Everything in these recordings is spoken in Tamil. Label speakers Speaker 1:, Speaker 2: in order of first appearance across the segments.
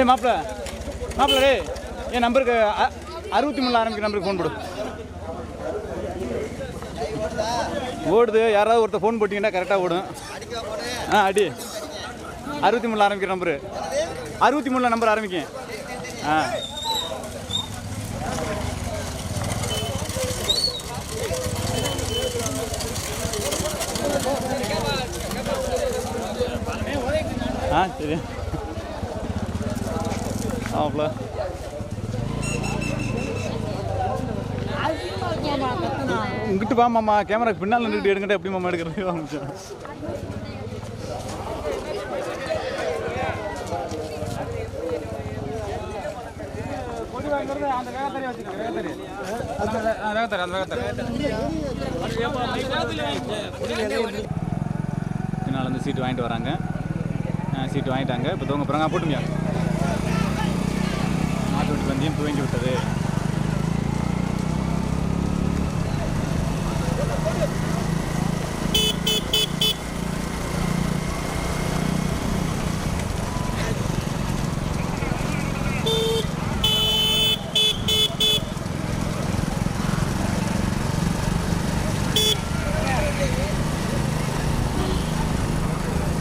Speaker 1: ஏ மாப்பிள்ள. மாப்பிள்ள டே என் நம்பருக்கு அ- அறுபத்தி மூணு ஆரம்பிக்கிற நம்பருக்கு ஃபோன் போடு. ஓடுது. யாராவது ஒருத்தர் ஃபோன் போட்டிங்கன்னா கரெக்டாக ஓடும். ஆ அடி. அறுபத்தி மூணில் ஆரம்பிக்கிற நம்பரு. அறுபத்தி மூணில் நம்பர் ஆரம்பிக்கும் ஆ. ஆ சரி. ஆமாப்ல இங்கிட்டு வா மாமா கேமராக்கு பின்னால் நின்றுட்டு எடுங்கடா எப்படி மாமா எடுக்கிறது? வாங்க பின்னால் வந்து சீட்டு வாங்கிட்டு வராங்க. சீட்டு வாங்கிட்டாங்க. இப்போ தவங்க போகிறாங்க போட்டுமியா? மாட்டு துவங்கிவிட்டது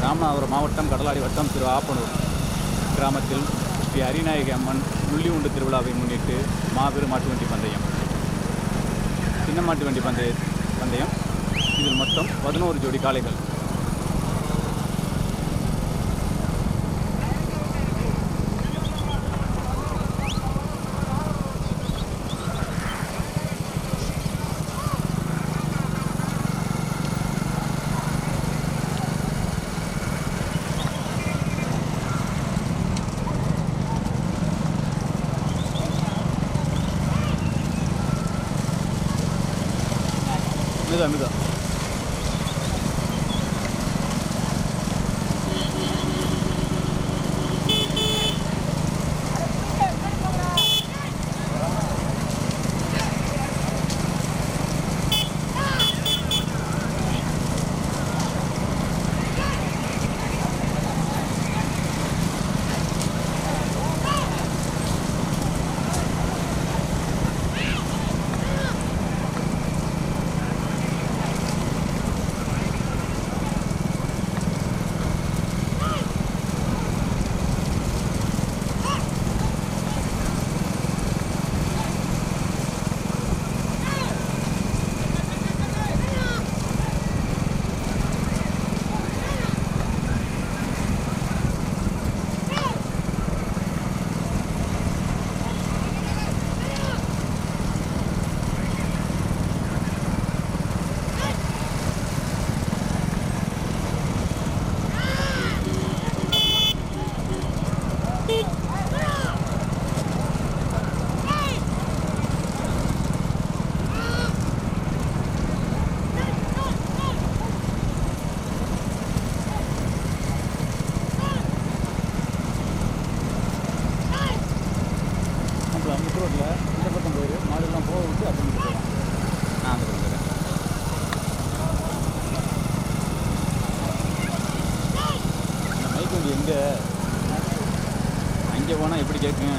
Speaker 1: ராமநாதபுரம் மாவட்டம் கடலாடி வட்டம் திரு ஆப்பனூர் கிராமத்தில் ஸ்ரீ ஹரிநாயகி அம்மன் உள்ளி உண்டு திருவிழாவை முன்னிட்டு மாபெரும் மாட்டு வண்டி பந்தயம். சின்ன மாட்டு வண்டி பந்தய பந்தயம். இதில் மொத்தம் பதினோரு ஜோடி காளைகள். ரோட்டில் இந்த பக்கம் போயிடு மாடுலாம் போக விட்டு அப்படி இங்கிட்டு போகலாம். நான் அந்த பக்கம் போகிறேன் மைக் வந்து எங்கே? அங்கே போனால் எப்படி
Speaker 2: கேட்குங்க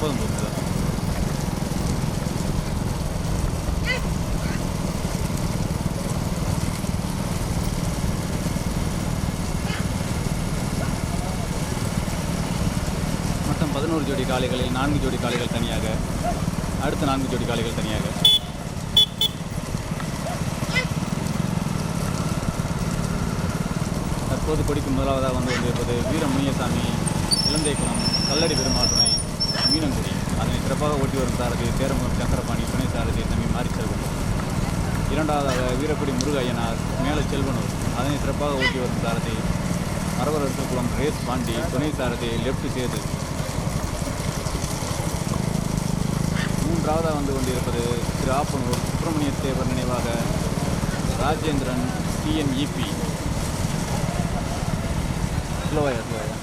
Speaker 2: போதும் போதும் மொத்தம் பதினோரு ஜோடி காளைகளில் நான்கு ஜோடி காளைகள் தனியாக. அடுத்த நான்கு ஜோடி காளைகள் தனியாக. தற்போது கொடிக்கு முதலாவதாக வந்து கொண்டிருப்பது வீர முனியசாமி இலந்தைக்குளம் கல்லடி பெருமாள் துணை. மீனங்குடி அதனை சிறப்பாக ஓட்டி வரும் சாரதி தேரமுகம் சக்கரபாணி துணை சாரதி தம்பி மாரிச்செல்வன் இரண்டாவதாக வீரக்குடி முருகையனார் மேலே செல்வனூர். அதனை சிறப்பாக ஓட்டி வரும் சாரதி மரவரசு குளம் ரேஸ் பாண்டி துணை சாரதி லெப்ட் சேது. மூன்றாவதாக வந்து கொண்டிருப்பது திரு ஆப்பனூர் சுப்பிரமணிய தேவர் நினைவாக ராஜேந்திரன் டிஎன்இபி ஸ்லோவாயா ஸ்லோவாயா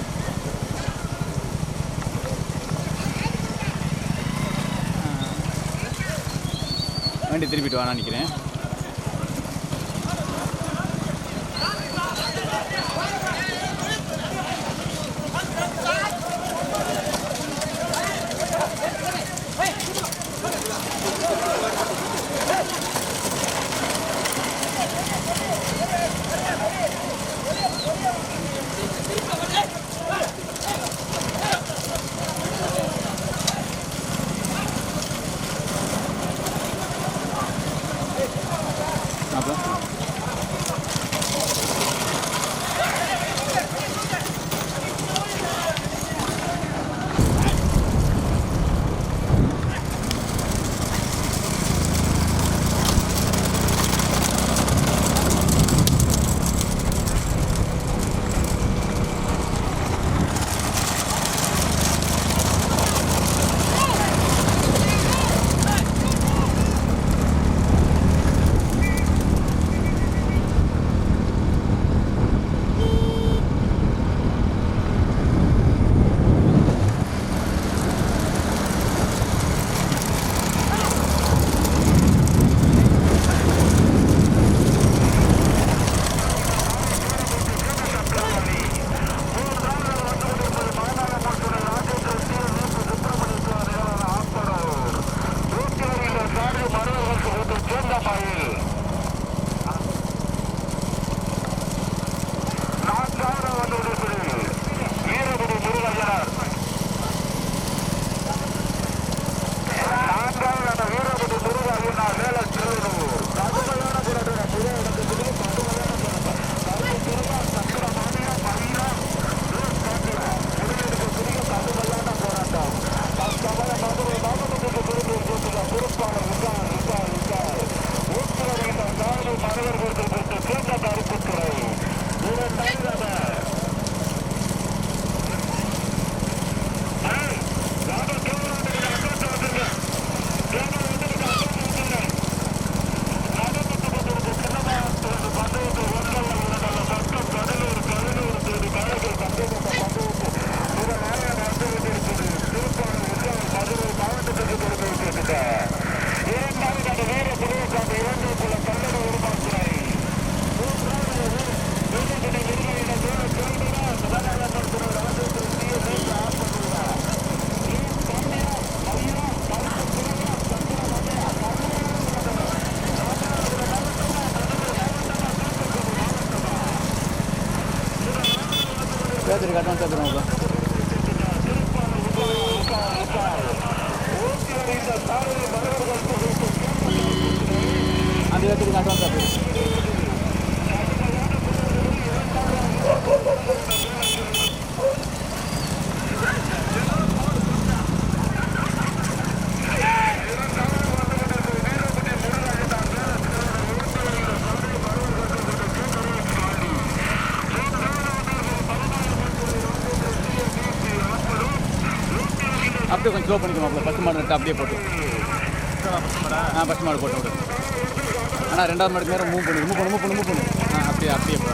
Speaker 2: வண்டி திருப்பிட்டு வானா நிற்கிறேன் काटना तक रहूँगा अभी तक काटना तक போட்டு கொஞ்சம் ஸ்லோ பண்ணிக்கணும் பஸ் மாடு நட்டு அப்படியே போட்டு. ஆ பஸ் மாடு போட்டு விடு ஆனால் ரெண்டாவது மாடுக்கு நேரம் மூவ் பண்ணு. மூவ் பண்ணு மூவ் பண்ணு மூவ் பண்ணு. ஆ அப்படியே அப்படியே போ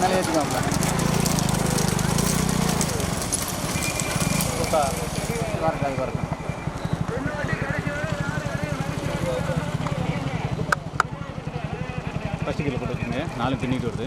Speaker 2: மேலே ஏற்றிக்கலாம்ல வரட்டும் அது வரட்டும் ஃபஸ்ட்டு கீழே நாலு பின்னிட்டு வருது.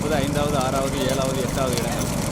Speaker 2: நாற்பது ஐந்தாவது ஆறாவது ஏழாவது எட்டாவது இடங்கள்.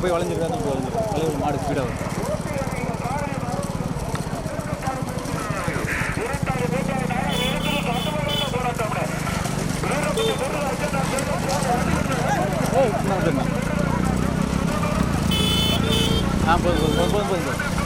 Speaker 2: போய் வளைஞ்சிருக்கா தான் போய் வளைஞ்சிருக்கும் வளைவு மாடு ஸ்பீடாக வரும். ஆ போதும் போதும் போதும் போதும்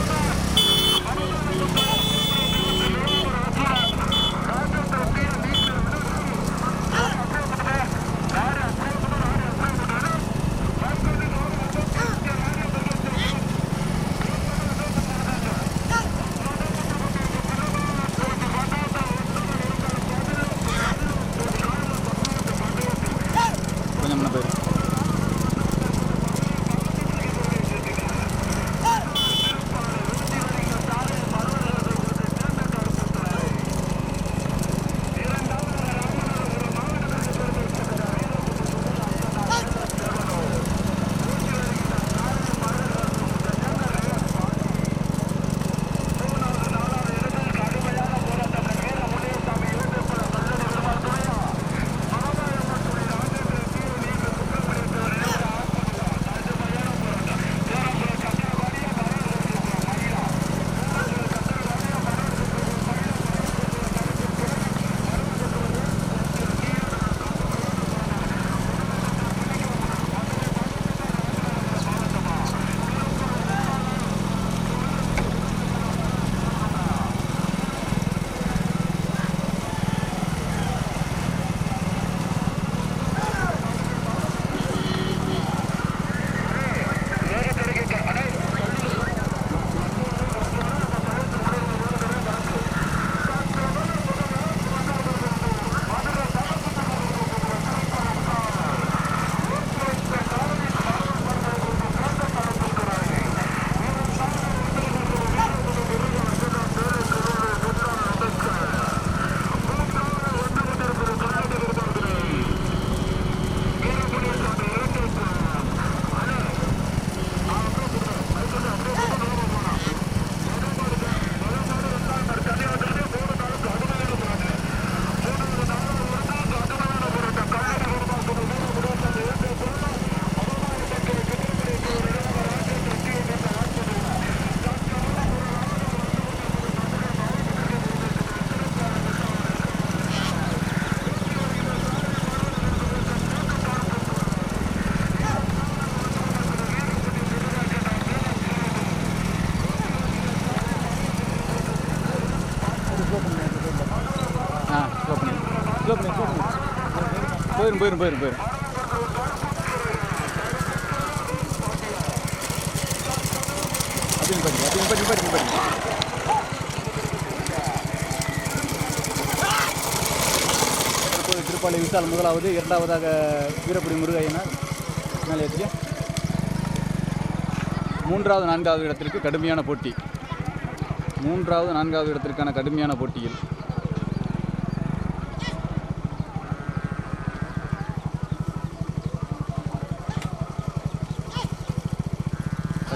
Speaker 2: போயிடும்
Speaker 1: போயிடும் போயிடும் போயிடும் அப்படின்னு பாருங்க அப்படின்னு பாருங்க பாருங்க பாருங்க. தற்போது விசால் முதலாவது இரண்டாவதாக வீரப்படி முருகையனார் மேலேற்றிய மூன்றாவது நான்காவது இடத்திற்கு கடுமையான போட்டி. மூன்றாவது நான்காவது இடத்திற்கான கடுமையான போட்டியில்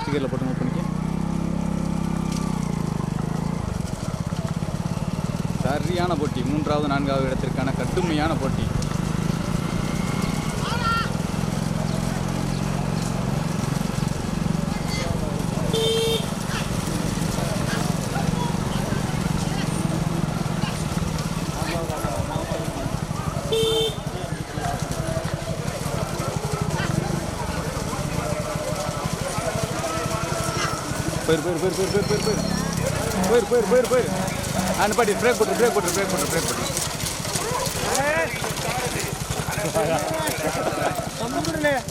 Speaker 1: பச்சைக்கீரில் போட்டு மூவ் பண்ணிக்க. சரியான போட்டி. மூன்றாவது நான்காவது இடத்திற்கான கடுமையான போட்டி. போயிரு போயிரு போயிரு போயிரு போயிரு போயிரு போயிரு போயிரு போயிரு போயிரு அந்த பாட்டி பிரேக் போட்டு பிரேக் போட்டு பிரேக் போட்டு பிரேக் போட்டு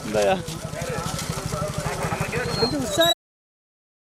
Speaker 1: இந்தாயா. கொஞ்சம்